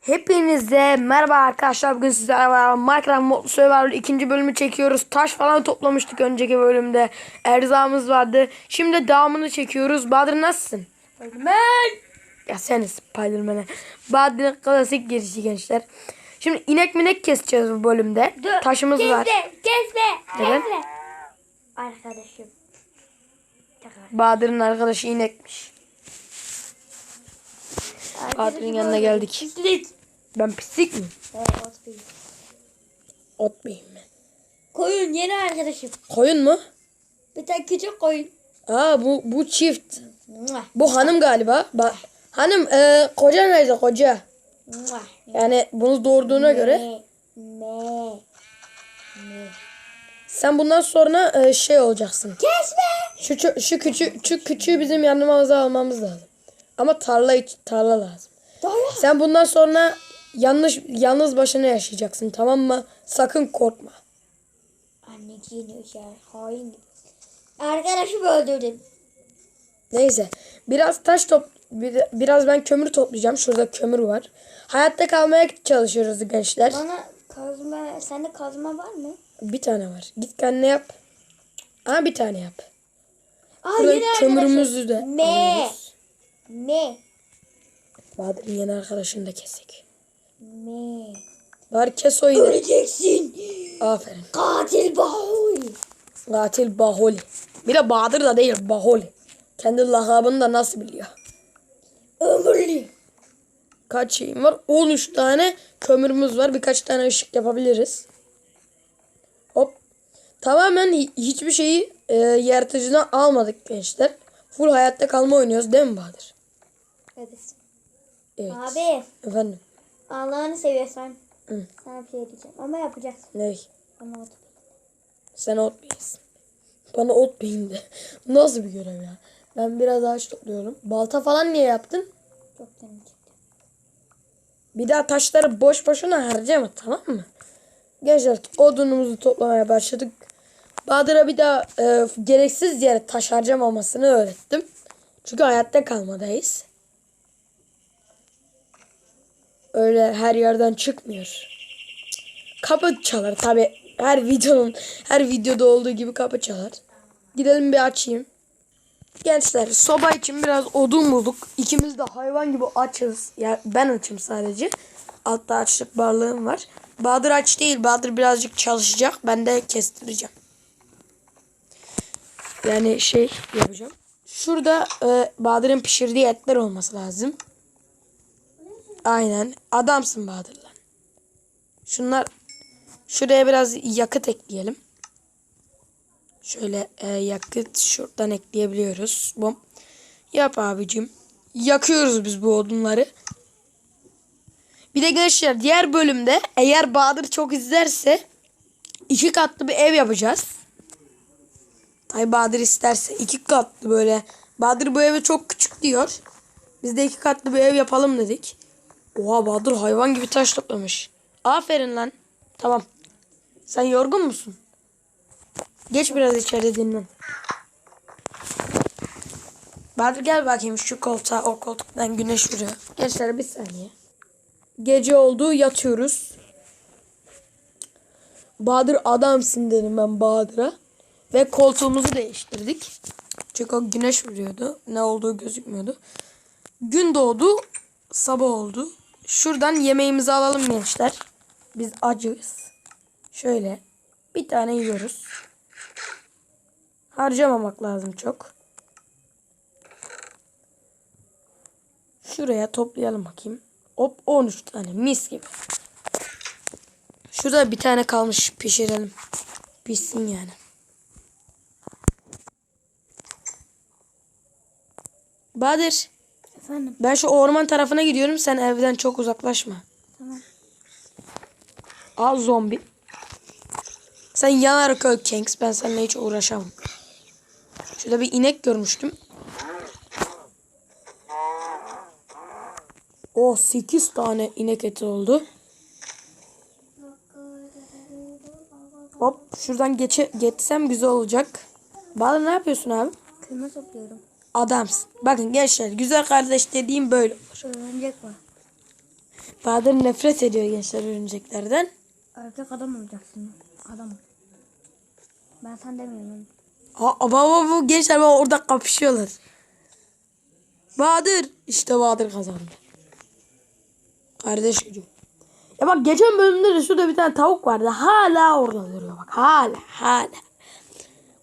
Hepinize merhaba arkadaşlar. Bugün sizlerle beraber Minecraft Modlu Survival ikinci bölümü çekiyoruz. Taş falan toplamıştık önceki bölümde. Erzağımız vardı. Şimdi devamını çekiyoruz. Bahadır nasılsın? Spiderman. Ya sen Spiderman'e. Bahadır'ın klasik girişi gençler. Şimdi inek minek keseceğiz bu bölümde. Taşımız kesme, var. Kesme. Kesme. Arkadaşım. Takar. Bahadır'ın arkadaşı inekmiş. Bahadır'ın yanına geldik. Pislik. Ben pislik miyim? Evet, ot değil. Ot ben? Koyun yeni arkadaşım. Koyun mu? Bir tane küçük koyun. Aa bu bu çift. Bu hanım galiba. Ba hanım e, koca nerede koca? Yani bunu doğurduğuna göre sen bundan sonra e, şey olacaksın. Kesme. Şu şu küçük şu küçüğü bizim yanımıza almamız lazım. Ama tarla tarla lazım. Doya. Sen bundan sonra yanlış yalnız başına yaşayacaksın tamam mı? Sakın korkma. Anneciğini uçar. Hain gibi. Arkadaşımı öldürdün. Neyse. Biraz taş top bir- biraz ben kömür toplayacağım. Şurada kömür var. Hayatta kalmaya çalışıyoruz gençler. Bana kazma, sende kazma var mı? Bir tane var. Git kendine yap. Aa bir tane yap. Aa Burada kömürümüzü de. Me. alıyoruz. Me. Bahadır'ın yeni arkadaşını da kesik. Me. Var kes o. Öleceksin. Aferin. Katil Bahoy. Katil Baholi. Bir de Bahadır da değil Baholi. Kendi lakabını da nasıl biliyor. Ömürlü. Kaç şeyim var? 13 tane kömürümüz var. Birkaç tane ışık yapabiliriz. Hop. Tamamen hi- hiçbir şeyi e, yaratıcıdan almadık gençler. Full hayatta kalma oynuyoruz değil mi Bahadır? Evet. Evet. Abi Efendim. Allah'ını seviyorsan Hı. sana bir şey diyeceğim. Ama yapacaksın. Ne? Ama o Sen ot beyinsin. Bana ot beyin de. Nasıl bir görev ya? Ben biraz ağaç topluyorum. Balta falan niye yaptın? çok canım. Bir daha taşları boş boşuna harcama tamam mı? Gençler odunumuzu toplamaya başladık. Bahadır'a bir daha e, gereksiz yere taş harcamamasını öğrettim. Çünkü hayatta kalmadayız. Öyle her yerden çıkmıyor. Kapı çalar tabi. Her videonun her videoda olduğu gibi kapı çalar. Gidelim bir açayım. Gençler soba için biraz odun bulduk. İkimiz de hayvan gibi açız. Ya ben açım sadece. Altta açlık varlığım var. Bahadır aç değil. Bahadır birazcık çalışacak. Ben de kestireceğim. Yani şey yapacağım. Şurada e, Bahadır'ın pişirdiği etler olması lazım. Aynen. Adamsın Bahadır lan. Şunlar şuraya biraz yakıt ekleyelim. Şöyle e, yakıt şuradan ekleyebiliyoruz. Bom. Yap abicim. Yakıyoruz biz bu odunları. Bir de gençler diğer bölümde eğer Bahadır çok izlerse iki katlı bir ev yapacağız. Ay Bahadır isterse iki katlı böyle. Bahadır bu eve çok küçük diyor. Biz de iki katlı bir ev yapalım dedik. Oha Bahadır hayvan gibi taş toplamış. Aferin lan. Tamam. Sen yorgun musun? Geç biraz içeri dinlen. Bahadır gel bakayım şu koltuğa. O koltuktan güneş vuruyor. Gençler bir saniye. Gece oldu yatıyoruz. Bahadır adamsın dedim ben Bahadır'a. Ve koltuğumuzu değiştirdik. Çünkü o güneş vuruyordu. Ne olduğu gözükmüyordu. Gün doğdu. Sabah oldu. Şuradan yemeğimizi alalım gençler. Biz acıyız. Şöyle bir tane yiyoruz. Harcamamak lazım çok. Şuraya toplayalım bakayım. Hop 13 tane mis gibi. Şurada bir tane kalmış pişirelim. Pişsin yani. Bahadır Efendim. ben şu orman tarafına gidiyorum. Sen evden çok uzaklaşma. Tamam. Al zombi. Sen yanarak öl Kanks. Ben seninle hiç uğraşamam. Şurada bir inek görmüştüm. Oh 8 tane inek eti oldu. Hop şuradan geçe geçsem güzel olacak. Bahadır ne yapıyorsun abi? Kıyma topluyorum. Adamsın. Bakın gençler güzel kardeş dediğim böyle olur. Örümcek var. Bahadır nefret ediyor gençler örümceklerden. Erkek adam olacaksın. Adam. Ben sen demiyorum. Aa, baba bu gençler bak orada kapışıyorlar. Bahadır. işte Bahadır kazandı. Kardeş gücü. Ya bak geçen bölümde de şurada bir tane tavuk vardı. Hala orada duruyor bak. Hala hala.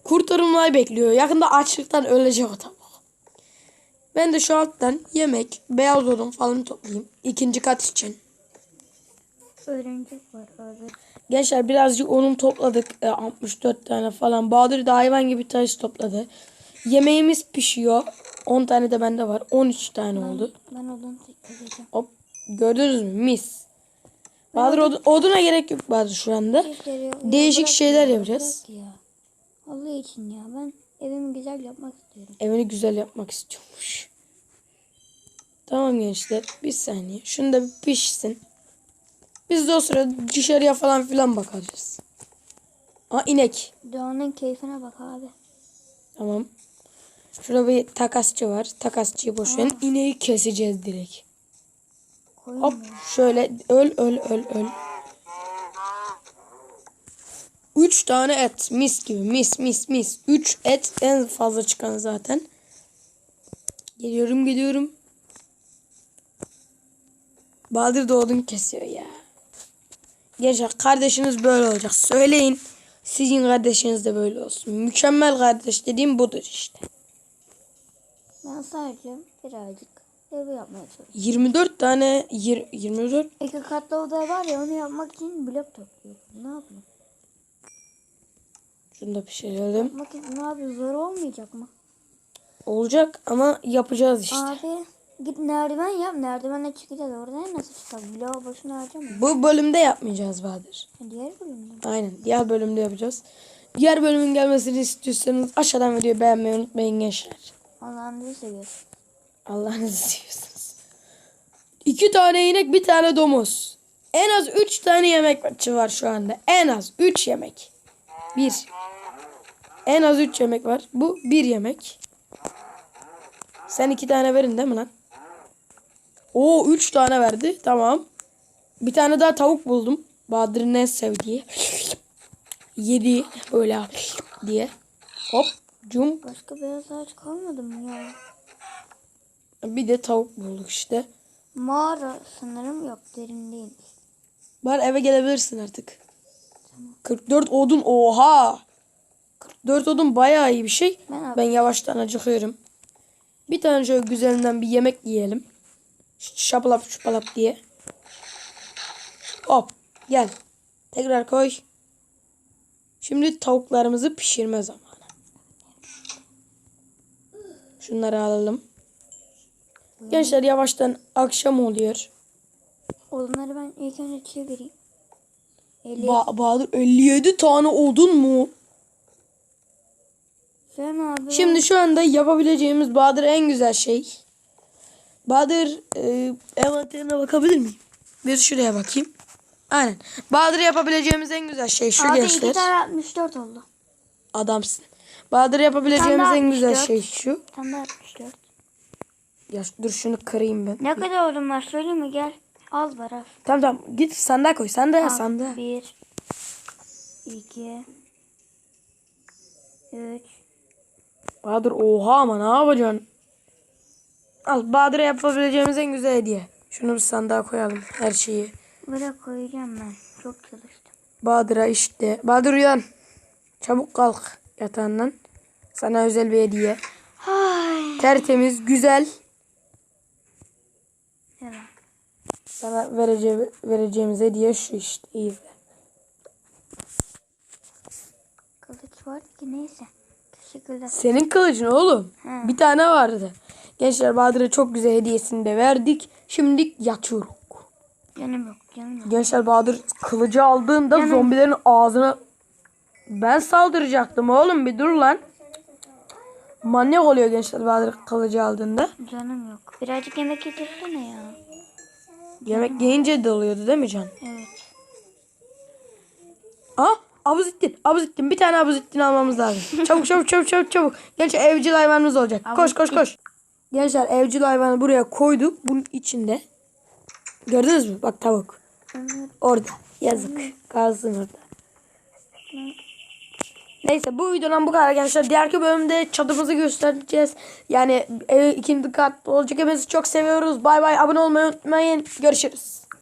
Kurtarılmayı bekliyor. Yakında açlıktan ölecek o tavuk. Ben de şu alttan yemek, beyaz odun falan toplayayım. İkinci kat için. Öğrenecek var. Öğrenecek. Gençler birazcık onun topladık. E, 64 tane falan. Bahadır da hayvan gibi taş topladı. Yemeğimiz pişiyor. 10 tane de bende var. 13 tane oldu. Ben odun çekeceğim. Hop. Gördünüz mü? Mis. Bahadır od- oduna gerek yok Bahadır şu anda. Değişik şeyler yapacağız. Ya. Allah için ya. Ben evimi güzel yapmak istiyorum. Evini güzel yapmak istiyormuş. Tamam gençler. Bir saniye. Şunu da bir pişsin. Biz de o sırada dışarıya falan filan bakacağız. Aa inek. Doğanın keyfine bak abi. Tamam. Şurada bir takasçı var. Takasçıyı boş verin. İneği keseceğiz direkt. Koyun Hop mu? şöyle öl öl öl öl. Üç tane et. Mis gibi mis mis mis. Üç et en fazla çıkan zaten. Geliyorum geliyorum. Bahadır da odun kesiyor ya. Gençler kardeşiniz böyle olacak. Söyleyin. Sizin kardeşiniz de böyle olsun. Mükemmel kardeş dediğim budur işte. Ben sadece birazcık evi yapmaya çalışıyorum. 24 tane yir- 24 İki katlı oda var ya onu yapmak için blok topluyorum. Ne yapayım? şunu da pişirelim. Yapmak için ne yapayım? Zor olmayacak mı? Olacak ama yapacağız işte. Abi git merdiven yap. Merdivenle çıkacağız. Oradan nasıl çıkar? Bloğu boşuna harcama. Bu bölümde yapmayacağız Bahadır. Diğer bölümde. Aynen. Diğer bölümde yapacağız. Diğer bölümün gelmesini istiyorsanız aşağıdan videoyu beğenmeyi unutmayın gençler. Allah'ını seviyorsun. Allah'ınızı seviyorsunuz. İki tane inek, bir tane domuz. En az üç tane yemek var şu anda. En az üç yemek. Bir. En az üç yemek var. Bu bir yemek. Sen iki tane verin değil mi lan? Oo üç tane verdi. Tamam. Bir tane daha tavuk buldum. Bahadır'ın en sevdiği. Yedi böyle diye. Hop. Cum. Başka beyaz ağaç kalmadı mı ya? Bir de tavuk bulduk işte. Mağara sanırım yok. Derin değil. Var eve gelebilirsin artık. 44 odun oha. 44 odun bayağı iyi bir şey. Ben Ben yavaştan acıkıyorum. Bir tane şöyle güzelinden bir yemek yiyelim. Şapalap şupalap diye. Hop gel. Tekrar koy. Şimdi tavuklarımızı pişirme zamanı. Şunları alalım. Gençler yavaştan akşam oluyor. Odunları ben ilk önce çevireyim. 50 Ba Bahadır 57 tane odun mu? Sen abi. Şimdi şu anda yapabileceğimiz Bahadır en güzel şey. Bahadır e, envanterine bakabilir miyim? Bir şuraya bakayım. Aynen. Bahadır yapabileceğimiz en güzel şey şu Abi gençler. tane 64 oldu. Adamsın. Bahadır yapabileceğimiz en güzel 64. şey şu. Tam da 64. Ya dur şunu kırayım ben. Ne kadar odun var söyleyeyim mi? Gel. Az var. Tamam tamam git sandığa koy. Sandığa Al. sandığa. Bir. iki, Üç. Bahadır oha ama ne yapacaksın? Al Bahadır'a yapabileceğimiz en güzel hediye. Şunu bir sandığa koyalım her şeyi. Buraya koyacağım ben. Çok çalıştım. Bahadır'a işte. Bahadır uyan. Çabuk kalk yatağından. Sana özel bir hediye. Hay. Tertemiz, güzel. Evet. Sana verece vereceğimiz hediye şu işte. İyi. Kılıç var ki neyse. Teşekkürler. Senin kılıcın oğlum. He. Bir tane vardı. Gençler Bahadır'a çok güzel hediyesini de verdik. Şimdi yatıyorum. Canım yok canım yok. Gençler Bahadır kılıcı aldığında Yanım. zombilerin ağzına ben saldıracaktım oğlum bir dur lan. Manyak oluyor gençler Bahadır kılıcı aldığında. Canım yok. Birazcık yemek yedirsene ya. Yemek yiyince de oluyordu değil mi Can? Evet. Aa Abuzittin. Abuzittin. Bir tane Abuzittin almamız lazım. çabuk çabuk çabuk çabuk çabuk. Gençler evcil hayvanımız olacak. Koş koş koş. Gençler evcil hayvanı buraya koyduk. Bunun içinde. Gördünüz mü? Bak tavuk. Orada. Yazık. Kalsın orada. Neyse bu videodan bu kadar arkadaşlar. Diğerki bölümde çadırımızı göstereceğiz. Yani ev ikinci kat olacak. Hepinizi çok seviyoruz. Bay bay. Abone olmayı unutmayın. Görüşürüz.